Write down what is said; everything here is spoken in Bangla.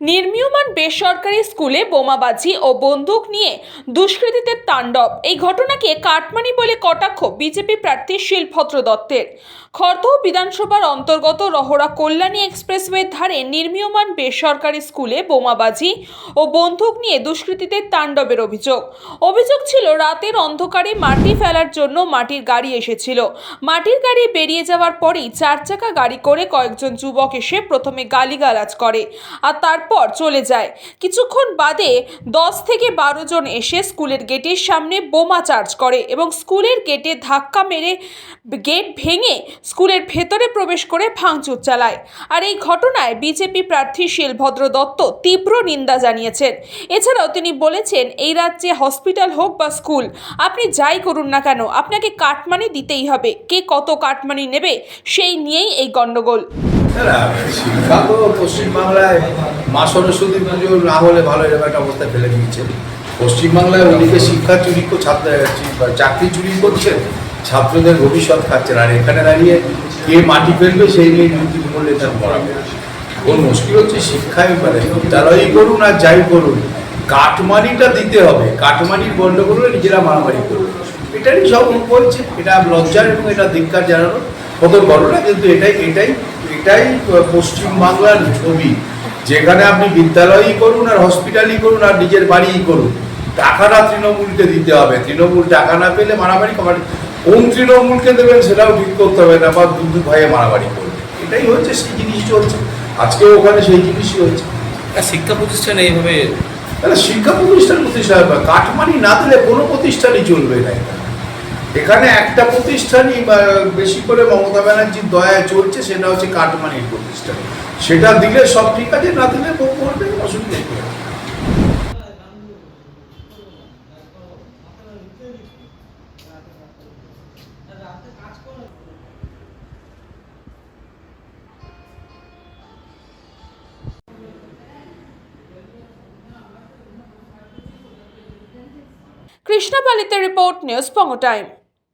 নির্মীয়মান বেসরকারি স্কুলে বোমাবাজি ও বন্দুক নিয়ে দুষ্কৃতীদের তাণ্ডব। এই ঘটনাকে কাটমানি বলে কটাক্ষ বিজেপি প্রার্থী শিলভদ্র দত্তের। খড়দহ বিধানসভার অন্তর্গত রহরা কল্যাণী এক্সপ্রেসওয়ের ধারে নির্মীয়মান বেসরকারি স্কুলে বোমাবাজি ও বন্দুক নিয়ে দুষ্কৃতীদের তাণ্ডবের অভিযোগ। অভিযোগ ছিল, রাতের অন্ধকারে মাটি ফেলার জন্য মাটির গাড়ি এসেছিল। মাটির গাড়ি বেরিয়ে যাওয়ার পরেই চার চাকা গাড়ি করে কয়েকজন যুবক এসে প্রথমে গালিগালাজ করে। আর তারপর চলে যায়। কিছুক্ষণ বাদে দশ থেকে বারো জন এসে স্কুলের গেটের সামনে বোমা চার্জ করে এবং স্কুলের গেটে ধাক্কা মেরে গেট ভেঙে স্কুলের ভেতরে প্রবেশ করে ভাঙচুর চালায়। আর এই ঘটনায় বিজেপি প্রার্থী শিলভদ্র দত্ত তীব্র নিন্দা জানিয়েছেন। এছাড়াও তিনি বলেছেন, এই রাজ্যে হসপিটাল হোক বা স্কুল, আপনি যাই করুন না কেন, আপনাকে কাটমানি দিতেই হবে। কে কত কাটমানি নেবে, সেই নিয়েই এই গণ্ডগোল। শিক্ষা তো পশ্চিমবাংলায় মা সরস্বতী পুজো না হলে ভালো এরকম একটা অবস্থায় ফেলে দিচ্ছে পশ্চিমবাংলায় ওদিকে শিক্ষা চুরি ছাত্র চাকরি চুরি করছে, ছাত্রদের ভবিষ্যৎ খাচ্ছেন আর এখানে দাঁড়িয়ে কে মাটি ফেলবে সেই নিয়ে তৃণমূল নেতার মরাবে ওর মুশকিল হচ্ছে শিক্ষায় মানে বিদ্যালয়ই করুন আর যাই করুন, কাটমানিটা দিতে হবে। কাটমানির গন্ডগোল হলে নিজেরা মারামারি করবে। এটারই সব বলছে এটা লজ্জার এবং এটা ধিক্কার জানানো। কত ঘটনা কিন্তু এটাই এটাই এটাই পশ্চিমবাংলার ছবি যেখানে আপনি বিদ্যালয়ই করুন আর হসপিটালই করুন আর নিজের বাড়িই করুন। টাকাটা তৃণমূলকে দিতে হবে। তৃণমূল টাকা না পেলে মারামারি করে কোন তৃণমূলকে দেবেন সেটাও ঠিক করতে হবে না বা দুধ ভয়ে মারামারি করবে। এটাই হচ্ছে সেই জিনিস চলছে আজকেও ওখানে সেই জিনিসই হচ্ছে। শিক্ষা প্রতিষ্ঠানে এইভাবে তাহলে শিক্ষা প্রতিষ্ঠান প্রতিষ্ঠান কাঠমানি না দিলে কোনো প্রতিষ্ঠানই চলবে না এখানে। এখানে একটা প্রতিষ্ঠানই বা, বেশি করে মমতা ব্যানার্জির দয়ায় চলছে সেটা হচ্ছে কাঠমানির প্রতিষ্ঠান সেটা দিলে সব ঠিক আছে না দিলে করবে অসুবিধা কি আছে? কৃষ্ণাপালিতে রিপোর্ট নিউজ পঙ্গ টাইম